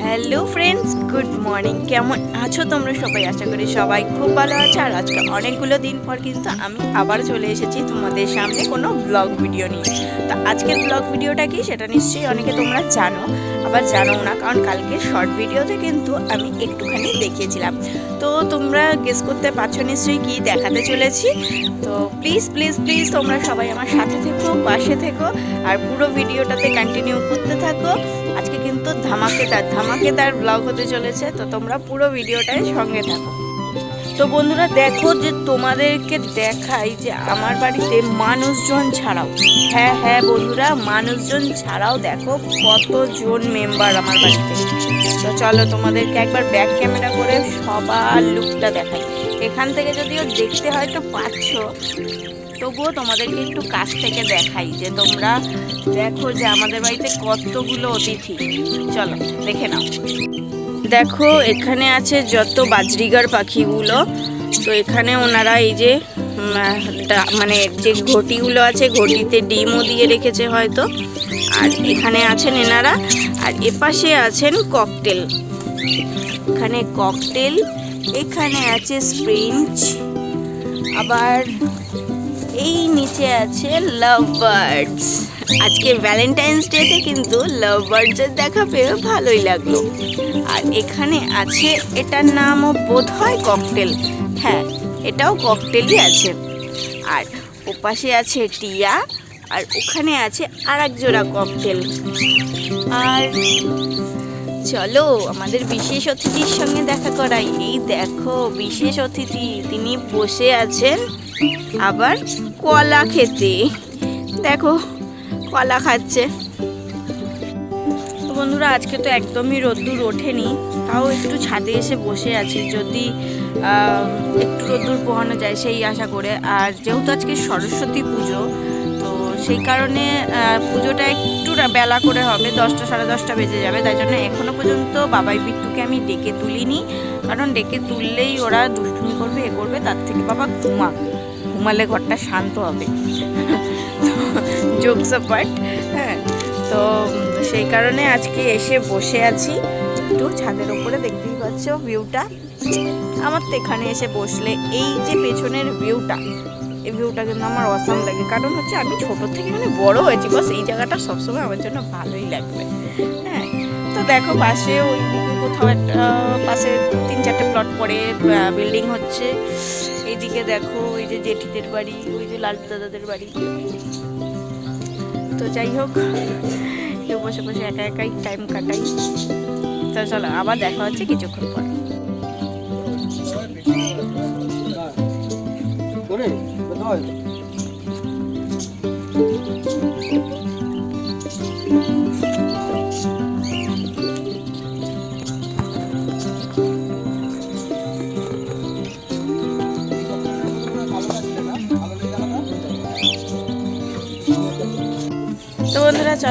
Hello friends good morning. কেমন আছো তোমরা সবাই? আশা করি সবাই খুব ভালো আছো। আর আজকে অনেকগুলো দিন পর কিন্তু আমি আবার চলে এসেছি তোমাদের সামনে কোনো ব্লগ ভিডিও নিয়ে। তো আজকের ব্লগ ভিডিওটা কি সেটা নিশ্চয়ই অনেকে তোমরা জানো। আবার জানো না, কারণ কালকে শর্ট ভিডিওতে কিন্তু আমি একটুখানি দেখিয়েছিলাম। তো তোমরা গেস করতে পারছ নিশ্চয়ই কী দেখাতে চলেছি। তো প্লিজ প্লিজ প্লিজ তোমরা সবাই আমার সাথে থেকো, পাশে থেকো, আর পুরো ভিডিওটাতে কন্টিনিউ করতে থাকো। আজকে কিন্তু ধামাকেদার ধামাকেদার ব্লগ হতে চলেছে, তো তোমরা পুরো ভিডিওটাই সঙ্গে থাকো। তো বন্ধুরা দেখো যে তোমাদেরকে দেখাই যে আমার বাড়িতে মানুষজন ছাড়াও। হ্যাঁ হ্যাঁ বন্ধুরা, মানুষজন ছাড়াও দেখো কতজন মেম্বার আমার বাড়িতে। তো চলো তোমাদেরকে একবার ব্যাক ক্যামেরা করে সবার লুকটা দেখাই। এখান থেকে যদিও দেখতে হয়তো পাচ্ছ, তবুও তোমাদেরকে একটু কাছ থেকে দেখাই যে তোমরা দেখো যে আমাদের বাড়িতে কতগুলো অতিথি। চলো দেখে নাও। দেখো, এখানে আছে যত বাজরিগার পাখিগুলো। তো এখানে ওনারা এই যে মানে যে ঘটিগুলো আছে, ঘটিতে ডিমও দিয়ে রেখেছে হয়তো। আর এখানে আছেন এনারা, আর এপাশে আছেন ককটেল। এখানে ককটেল, এখানে আছে স্প্রিঞ্চ, আবার এই নিচে আছে লাভ বার্ডস আজকে ভ্যালেন্টাইন্স ডেতে কিন্তু লাভ বার্ডসের দেখা পেয়ে ভালোই লাগল। আর এখানে আছে, এটার নামও বোধ হয় ককটেল হ্যাঁ এটাও ককটেলই আছে। আর ওপাশে আছে টিয়া, আর ওখানে আছে আর এক জোড়া ককটেল আর চলো, আমাদের বিশেষ অতিথির সঙ্গে দেখা করাই। এই দেখো, বিশেষ অতিথি, তিনি বসে আছেন আবার কলা খেতে। দেখো কলা খাচ্ছে। তো বন্ধুরা, আজকে তো একদমই রোদ্দুর ওঠেনি। তাও একটু ছাদে এসে বসে আছি। যদি একটু রোদ্দুর পোহানো যায়, সেই আশা করে। আর যেহেতু আজকে সরস্বতী পুজো, তো সেই কারণে পুজোটা একটু বেলা করে হবে। দশটা, সাড়ে দশটা বেজে যাবে। তাই জন্য এখনও পর্যন্ত বাবাই বিট্টুকে আমি ডেকে তুলিনি। কারণ ডেকে তুললেই ওরা দুষ্টুমি করবে, এ করবে, তার থেকে বাবা ঘুমা ঘুমালে ঘরটা শান্ত হবে। জোকস পার্ট হ্যাঁ। তো সেই কারণে আজকে এসে বসে আছি। একটু ছাদের ওপরে দেখতেই পাচ্ছ ভিউটা। আমার তো এখানে এসে বসলে এই যে পেছনের ভিউটা, এই ভিউটা কিন্তু আমার অসাম লাগে। কারণ হচ্ছে আমি ছোট থেকে মানে বড় হয়েছি, বাস এই জায়গাটা সবসময় আমার জন্য ভালোই লাগবে। হ্যাঁ তো দেখো পাশে ওই কোথাও একটা পাশে তিন চারটে প্লট পরে বিল্ডিং হচ্ছে। এইদিকে দেখো, ওই যে জেঠিদের বাড়ি, ওই যে লালটু দাদাদের বাড়ি। তো যাই হোক কেউ বসে বসে একা একাই টাইম কাটাই। তো চলো, আবার দেখা হচ্ছে কিছুক্ষণ পর। করে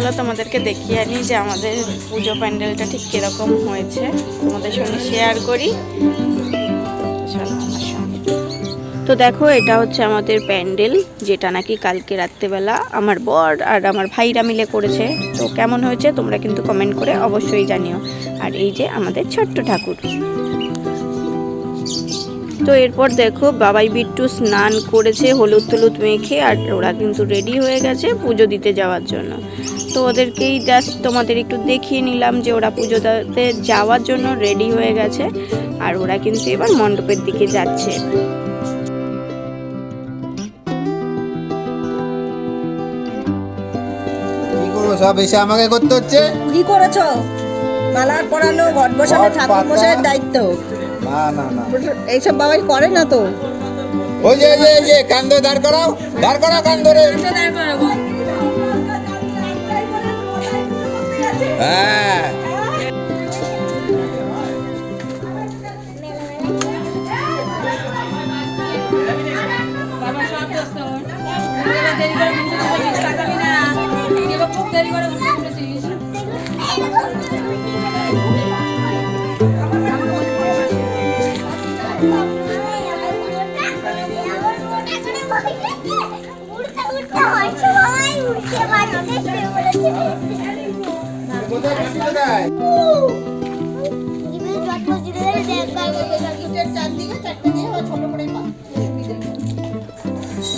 চলো তোমাদেরকে দেখিয়ে আনি যে আমাদের পুজো প্যান্ডেলটা ঠিক কীরকম হয়েছে। তোমাদের সঙ্গে শেয়ার করি। তো দেখো, এটা হচ্ছে আমাদের প্যান্ডেল, যেটা নাকি কালকে রাত্রেবেলা আমার বর আর আমার ভাইরা মিলে করেছে। তো কেমন হয়েছে তোমরা কিন্তু কমেন্ট করে অবশ্যই জানিও। আর এই যে আমাদের ছোট্ট ঠাকুর। তো এরপর দেখো বাবাই বিট্টু স্নান করেছে হলুদ টলুদ মেখে আর ওরা কিন্তু রেডি হয়ে গেছে পুজো দিতে যাওয়ার জন্য। তো ওদেরকেই জাস্ট তোমাদের একটু দেখিয়ে নিলাম যে ওরা পুজো দিতে যাওয়ার জন্য রেডি হয়ে গেছে আর ওরা কিন্তু এবার মণ্ডপের দিকে যাচ্ছে। সব এসে আমাকে করতে হচ্ছে? কি করেছ? মালা পরানো ঘট বসানো ঠাকুর। মশাইয়ের দায়িত্ব। না না না। এইসব বাবাই করে না তো। ওই যে যে, যে কান ধরে দাঁড় করাও দাঁড় করাও কান ধরে হ্যাঁ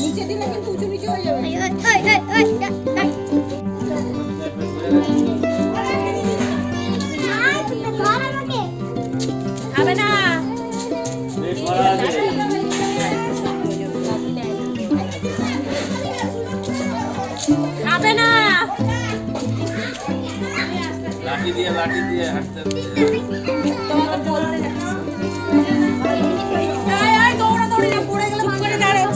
নিচে দিলে কিন্তু উঁচু নিচু হয়ে যাবে হবে না? লাঠি দিয়ে লাঠি দিয়ে হাঁটতে দাঁড়ান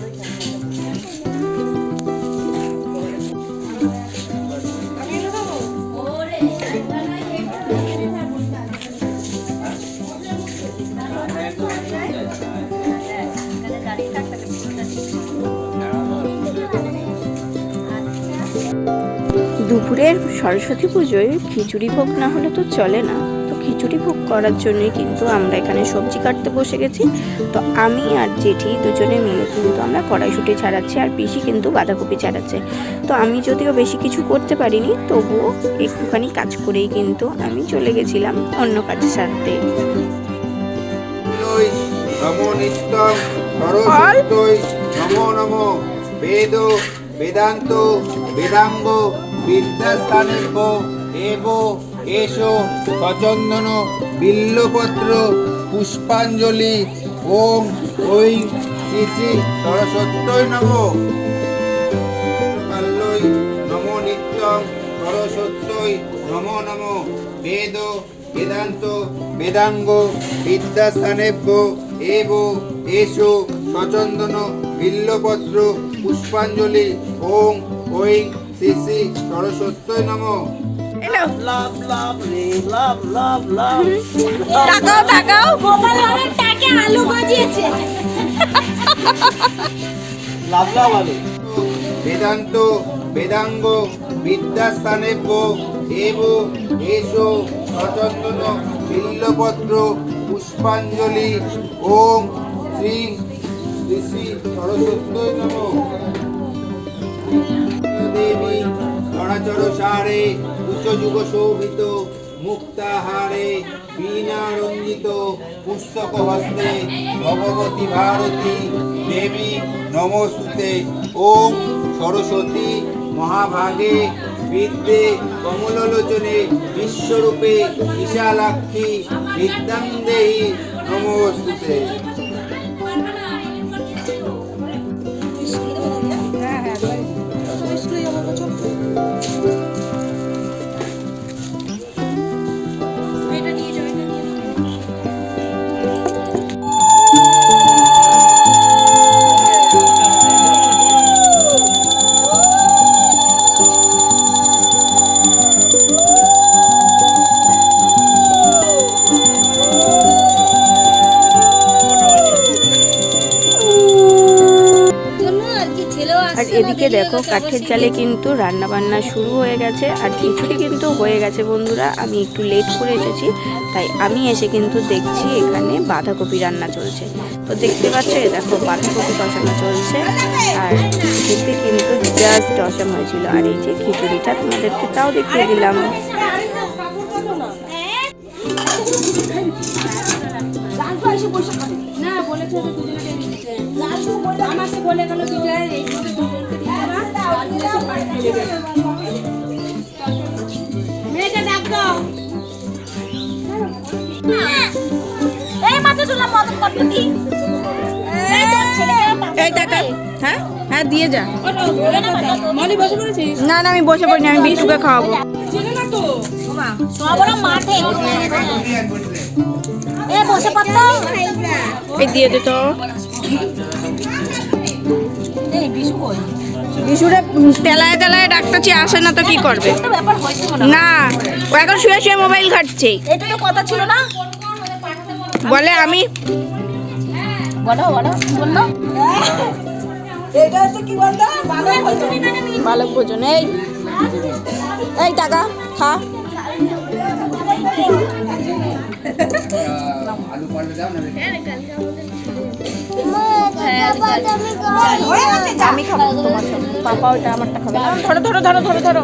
না। দুপুরের সরস্বতী পুজোয় খিচুড়ি ভোগ না হলে তো চলে না। তো খিচুড়ি ভোগ করার জন্যই কিন্তু আমরা এখানে সবজি কাটতে বসে গেছি। তো আমি আর জেঠি দুজনে মিলে কিন্তু আমরা কড়াইশুটি ছাড়াচ্ছি আর পিসি কিন্তু বাঁধাকপি ছাড়াচ্ছে। তো আমি যদিও বেশি কিছু করতে পারিনি তবুও একটুখানি কাজ করেই কিন্তু আমি চলে গেছিলাম অন্য কাজ সারতে। নমো নমো বেদ বেদান্ত বেদাঙ্গ বিদ্যাস্থানেভ্য এব এসো, সচন্দন, বিল্লপত্র, পুষ্পাঞ্জলি, ওম ওই শ্রী শ্রী সরস্বত্যই নমো। কাল্লই নমো নিত্যং, সরস্বত্যই নমো নমো। বেদ, বেদান্ত, বেদাঙ্গ বিদ্যাস্থানেভ্য এব এসো, সচন্দন, বিল্লপত্র, পুষ্পাঞ্জলি, ওম ওই শ্রী শ্রী সরস্বত্যই নমো। লাভ লাভ রে লাভ লাভ লাভ। টাকাও টাকাও গোপাল বাবার টাকে আলু বাজিয়েছে লাভ লাভ আলু। বেদান্ত বেদাঙ্গ বিদ্যাস্থানেভ্য এব এসো সচন্দন বিল্লপত্র পুষ্পাঞ্জলি ওম শ্রী শ্রী শ্রী সরস্বত্যই নম। দেবী। চরাচর সারে উচ্চযুগ শোভিত মুক্তাহারে বীণা রঞ্জিত পুস্তক হস্তে ভগবতী ভারতী দেবী নমস্তুতে। ওম সরস্বতী মহাভাগে বিদ্যে কমললোচনে বিশ্বরূপে বিশালাক্ষী বিদ্যাং দেহি নমস্তুতে। এটা দেখো, কাঠের জালে কিন্তু রান্না বান্না শুরু হয়ে গেছে আর খিচুড়ি কিন্তু হয়ে গেছে বন্ধুরা। আমি একটু লেট করে এসেছি, তাই আমি এসে কিন্তু দেখছি এখানে বাঁধাকপি রান্না চলছে। তো দেখতে পাচ্ছ দেখো বাঁধাকপি কষানো চলছে আর খেতে কিন্তু জাস্ট অসম হয়েছিল। আর এই যে খিচুড়িটা তোমাদেরকে তাও দেখিয়ে দিলাম। না, বলেছে আমাকে বলে গেল দুজনে এই ডাক দাও। মাত্র শুনলাম মদন এই টাকা হ্যাঁ? হ্যাঁ দিয়ে যা। না না আমি বসে পড়িনি আমি বিট্টুকে খাওয়াবো। এই দিয়ে দে তো। এই বিশু কই? বিশুরে তেলায় তেলায় ডাক্তারছি আসে না তো কি করবে। না ও এখন শুয়ে শুয়ে মোবাইল ঘাটছে। এটা তো কথা ছিল না? বলে আমি বলো বলো বলল এটা হচ্ছে কি বলতো? বালক ভোজন। এই। এই টাকা খা। আলু দাও না গেছে যা। আমি খাব তোমার পাপা আমারটা খাবে। ধরো ধরো ধরো ধরো ধরো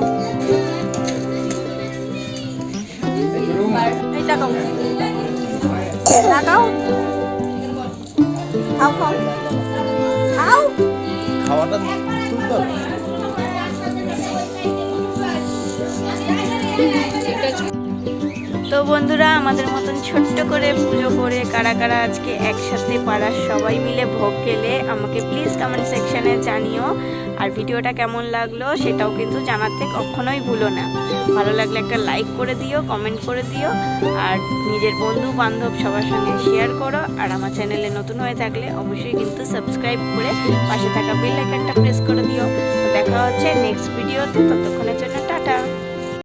এই টাকাও টাকাও খাও। খাও খাও। খাওয়াটা তো বন্ধুরা, আমাদের মতন ছোট্ট করে পুজো করে কারা কারা আজকে একসাথে পাড়ার সবাই মিলে ভোগ খেলে, আমাকে প্লিজ কমেন্ট সেকশনে জানিও। আর ভিডিওটা কেমন লাগল সেটাও কিন্তু জানাতে কখনোই ভুলো না। ভালো লাগলে একটা লাইক করে দিও কমেন্ট করে দিও, আর নিজের বন্ধু বান্ধব সবার সঙ্গে শেয়ার করো। আর আমার চ্যানেলে নতুন হয়ে থাকলে অবশ্যই কিন্তু সাবস্ক্রাইব করে পাশে থাকা বেল আইকনটা প্রেস করে দিও। দেখা হচ্ছে নেক্সট ভিডিওতে ততক্ষণের জন্য টাটা।